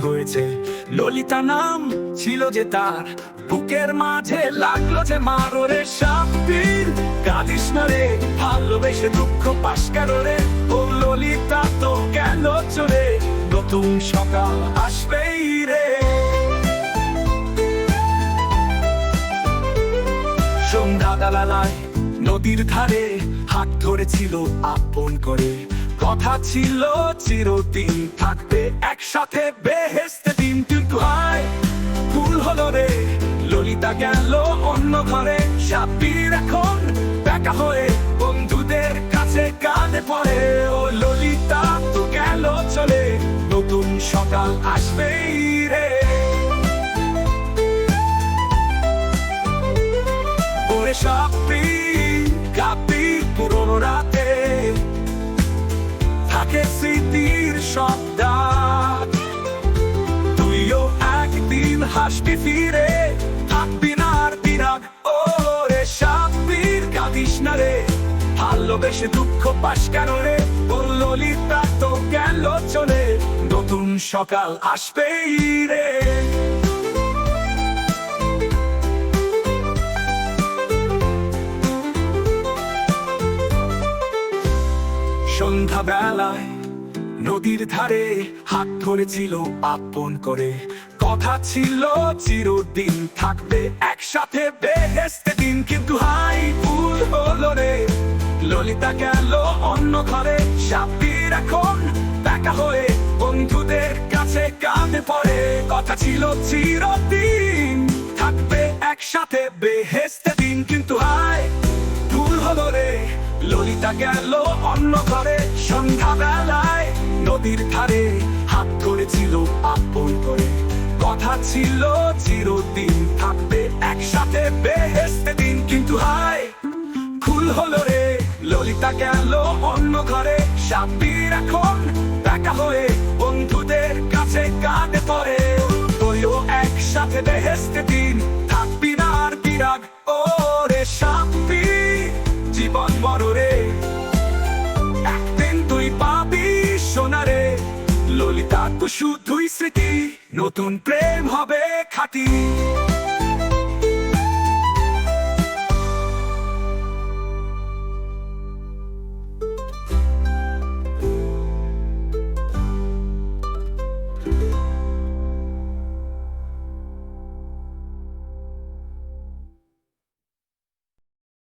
হয়েছে। ললিতা নাম ছিল যে তার, বুকের মাঝে লাগল যে মারোরে সাব্বির কাঁদিস না রে ভালোবেসে দুঃখ পাশ রে ও ললিতা তো গেল চলে নতুন সকাল আসবেই রে। সন্ধ্যা দালালায় নদীর ধারে হাত ধরেছিল আপন করে। কথা ছিল, চিরদিন থাকবে। একসাথে বেহেস্তে দিন কিন্তু হায়। ভুল হলো রে, ললিতা গেল অন্য ঘরে। সাপির এখন দেখা হয়ে বন্ধুদের কাছে কাঁদে পড়ে। ও ললিতা, তো গেল চলে, নতুন সকাল আসবেই রে। ওরে সাপি থাকে স্মৃতির শব্দাত তুইও একদিন হাসবি ফিরে থাকবি না আর বিরাগ ও রে সাপির কাঁদিস না রে ভালোবেসে দুঃখ পাস কেন রে ও ললিতা তো গেল চলে নতুন সকাল আসবেই রে সন্ধ্যাবেলায় নদীর ধারে হাত ধরেছিল আপন করে। কথা ছিল, চিরদিন থাকবে একসাথে বেহেস্তে দিন। কিন্তু হাই ভুল হলো রে, ললিতা গেল অন্য ঘরে। সাপির এখন দেখা হয়ে বন্ধুদের কাছে কাঁদে পড়ে। কথা ছিল, চিরদিন থাকবে একসাথে বেহেস্তে ললিতা গেল অন্য ঘরে। সন্ধ্যাবেলায় নদীর ধারে হাত ধরেছিল আপন করে। কথা ছিল, চিরদিন থাকবে একসাথে বেহেস্তে দিন। কিন্তু হায়, ভুল হলো রে, ললিতা গেল অন্য ঘরে। সাপির এখন দেখা হয়ে বন্ধুদের কাছে কাঁদে পড়ে। তুইও একসাথে বেহেস্তে দিন, থাকবি না আর বিরাগ। বড় রে একদিন তুই পাবি সোনারে। ললিতা তো শুধুই স্মৃতি নতুন প্রেম হবে খাটি।